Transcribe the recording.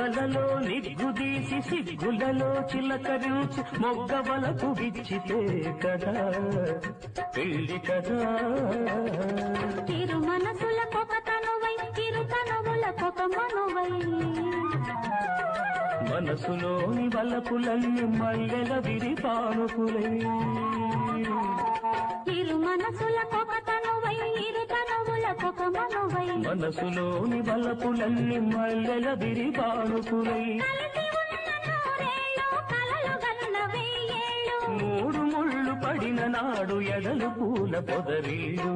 కలలలో నిగ్గుదీసి సిగ్గులలో చిలకరించి మొగ్గవలకు విచ్చితే కదా. పెళ్ళి కదా. తిరు మనసులకొక తనువై తిరు తనువులకొక మనువై. మనసులోని వలపులన్నీ మల్లెల విరిపానుకులై. ఇరు మనసులకొక మనసులోని వలపులన్నీ మల్లెల గన్న వెయ్యేళ్ళు మూడు ముళ్ళు పడిన నాడు ఎడలు పూల పొదరిల్లు